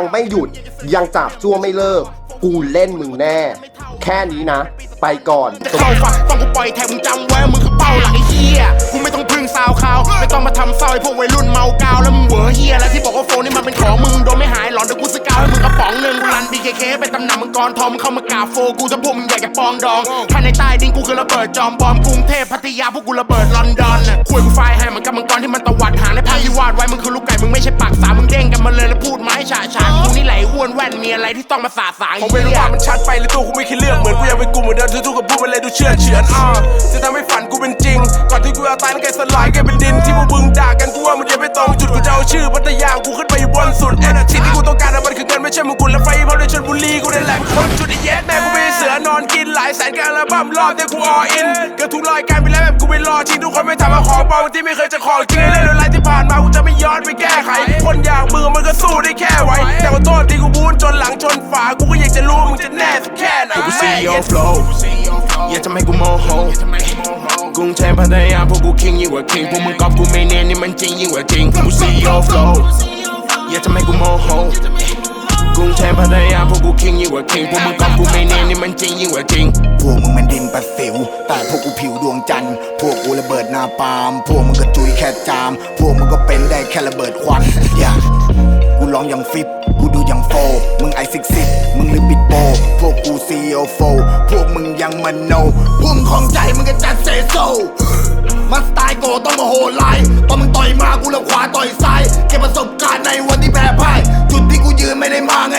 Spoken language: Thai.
ยังไม่หยุดยังจับจ้วไม่เลิก กูเล่นมึงแน่ แค่นี้นะ ไปก่อนจะเข้าฝักต้องกูปล่อยแทนมึงจำไว้มึงคือเป้าหลักไอ้เฮียกูไม่ต้องพึ่งสาวขาวไม่ต้องมาทำเศร้าไอ้พวกวัยรุ่นเมากาวแล้วมึงเหวอเฮียแล้วที่บอกว่าโฟนนี่มันเป็นของมึง เคเคเป็นตำนานมังกรทองมึงเข้ามากาโฟกูจะพวกมึงอยากจะปองดองถ้าในใต้ดินกูคือระเบิดจอมบอมกรุงเทพพัทยาพวกกูระเบิดลอนดอนคุยกูไฟให้มือนกับมังกรที่มันตวัดหางในภาพที่วาดไว้มึงคือลูกไก่มึงไม่ใช่ปากสามึงเด้งกันมาเลยแล้วพูดไม้ฉาฉานกูนี่ไหลอ้วนแว่นมีอะไรที่ต้องมาสาสางผมไม่รู้ว่ามันชัดไปหรือตัวกูไม่คิดเลือกเหมือนกูอยังเป็นกูเหมือนเดิมทุกๆกับพูดมันเลยดูเชื่อเฉือนอ่าจะทำให้ฝันกูเป็นจริงก่อนที่กูจะตายแล้วแกสลายแกเป็นดินที่พวกมึงด่ากันกูว่ามันยังไม่ตรงจุดกูจะเอาชื่อพัทยากูขึ้นไปอยู่บนสุดเอ็นสิ่งที่กูต้องการ ไม่ใช่มึงกุลและไฟเพราะในชนบุรีกูได้แหล่งคนจุดไอ้แย่แม่กูมีเสือนอนกินหลายแสนการอัลบั้มรอบเดียวกูออินเกือบทุกรายการไปแล้วแบบกูไปรอจริงทุกคนไม่ทำมาขอเบาที่ไม่เคยจะขอจริงเล่นอะไรที่ผ่านมากูจะไม่ย้อนไปแก้ไข คนอย่างมึงมันก็สู้ได้แค่ไหวแต่ขอโทษที่กูบูนจนหลังชนฝากูก็อยากจะรู้มึงจะแน่สักแค่ไหนกูซีโอ flow อย่าทำให้กูโมโหกรุงเทพพัทยาพวกกู king ยิ่งกว่า king พวกมึงก๊อปกูไม่เนียนนี่มันจริงยิ่งกว่าจริงกูซีโอ flow อย่าทำให้กูโมโห กรุงเทพพัทยาพวกกู king ยิ่งกว่า king พวกมึงก๊อปกูไม่เนียนนี่มันจริงยิ่งกว่าจริง พวกมึงมันดินประสิวแต่พวกกูผิวดวงจันทร์พวกกูระเบิดหนาปาล์มพวกมึงก็จุยแค่จาม พวกมึงก็เป็นได้แค่ระเบิดควันอย่ากูร้องอย่างฟิปกูดูอย่างโฟ มึงไอซิกซิกมึงลืมปิดโบพวกกูซีโอโฟพวกมึงยังมันโนพวกมึงของใจมึงก็จัดเซโซมาสไตล์โกต้องมาโหไล่ตอนมึงต่อยมากูละขวาต่อยซ้าย เก็บประสบการณ์ในวันที่แพ้พ่ายจุดที่กูยืนไม่ได้มาไง